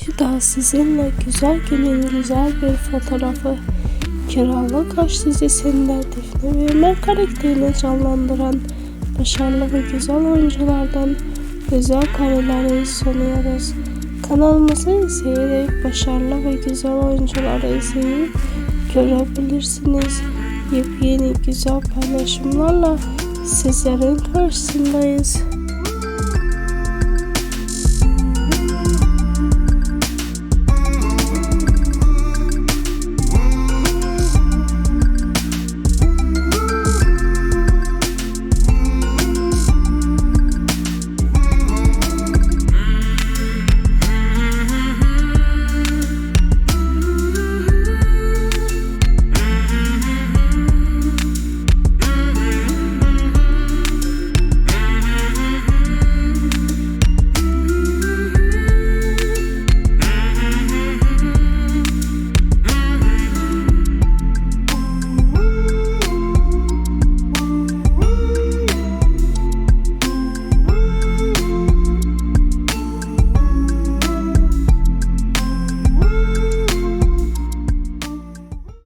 Bir daha sizinle güzel günün güzel bir fotoğrafı Kiralık Aşk dizisinde Defne ve Ömer karakterini canlandıran başarılı ve güzel oyunculardan güzel kareleri sunuyoruz. Kanalımızı izleyerek başarılı ve güzel oyuncuları izleyip görebilirsiniz. Yepyeni güzel paylaşımlarla sizlerin karşısındayız.